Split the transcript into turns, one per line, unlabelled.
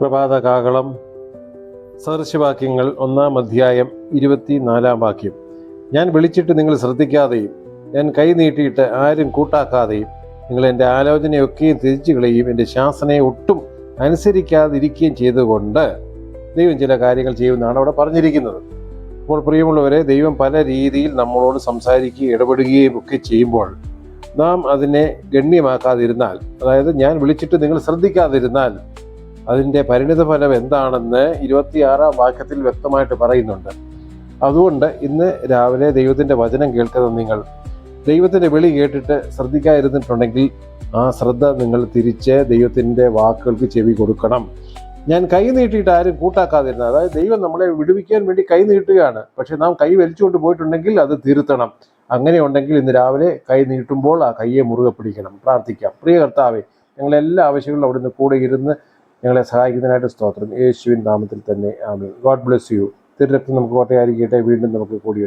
പ്രഭാത കാകളം സദൃശവാക്യങ്ങൾ ഒന്നാം അധ്യായം ഇരുപത്തിനാലാം വാക്യം. ഞാൻ വിളിച്ചിട്ട് നിങ്ങൾ ശ്രദ്ധിക്കാതെയും ഞാൻ കൈ നീട്ടിയിട്ട് ആരും കൂട്ടാക്കാതെയും നിങ്ങൾ എന്റെ ആലോചനയൊക്കെയും തിരിച്ചു കളയുകയും എന്റെ ശാസനയെ ഒട്ടും അനുസരിക്കാതിരിക്കുകയും ചെയ്തുകൊണ്ട് ദൈവം ചില കാര്യങ്ങൾ ചെയ്യുമെന്നാണ് അവിടെ പറഞ്ഞിരിക്കുന്നത്. അപ്പോൾ പ്രിയമുള്ളവരെ ദൈവം പല രീതിയിൽ നമ്മളോട് സംസാരിക്കുകയും ഇടപെടുകയും ഒക്കെ ചെയ്യുമ്പോൾ നാം അതിനെ ഗണ്യമാക്കാതിരുന്നാൽ അതായത് ഞാൻ വിളിച്ചിട്ട് നിങ്ങൾ ശ്രദ്ധിക്കാതിരുന്നാൽ അതിന്റെ പരിണിത ഫലം എന്താണെന്ന് ഇരുപത്തിയാറാം വാക്യത്തിൽ വ്യക്തമായിട്ട് പറയുന്നുണ്ട്. അതുകൊണ്ട് ഇന്ന് രാവിലെ ദൈവത്തിന്റെ വചനം കേൾക്കുന്ന നിങ്ങൾ ദൈവത്തിന്റെ വിളി കേട്ടിട്ട് ശ്രദ്ധിക്കാതിരുന്നിട്ടുണ്ടെങ്കിൽ ആ ശ്രദ്ധ നിങ്ങൾ തിരിച്ച് ദൈവത്തിന്റെ വാക്കുകൾക്ക് ചെവി കൊടുക്കണം. ഞാൻ കൈ നീട്ടിയിട്ട് ആരും കൂട്ടാക്കാതിരുന്നത്. അതായത് ദൈവം നമ്മളെ വിടുവിക്കാൻ വേണ്ടി കൈ നീട്ടുകയാണ്. പക്ഷെ നാം കൈ വലിച്ചുകൊണ്ട് പോയിട്ടുണ്ടെങ്കിൽ അത് തിരുത്തണം. അങ്ങനെ ഉണ്ടെങ്കിൽ ഇന്ന് രാവിലെ കൈ നീട്ടുമ്പോൾ ആ കൈയെ മുറുകെ പിടിക്കണം. പ്രാർത്ഥിക്കാം. പ്രിയ കർത്താവെ ഞങ്ങളെല്ലാ ആവശ്യങ്ങളിലും അവിടുന്ന് കൂടെ ഇരുന്ന് ഞങ്ങളെ സഹായിക്കുന്നതിനായിട്ട് സ്തോത്രം. യേശുവിൻ നാമത്തിൽ തന്നെ ആമേ ഗോഡ് ബ്ലെസ് യു തിരുരക്തം നമുക്ക് കോട്ടയായിരിക്കട്ടെ. വീണ്ടും നമുക്ക് കൂടി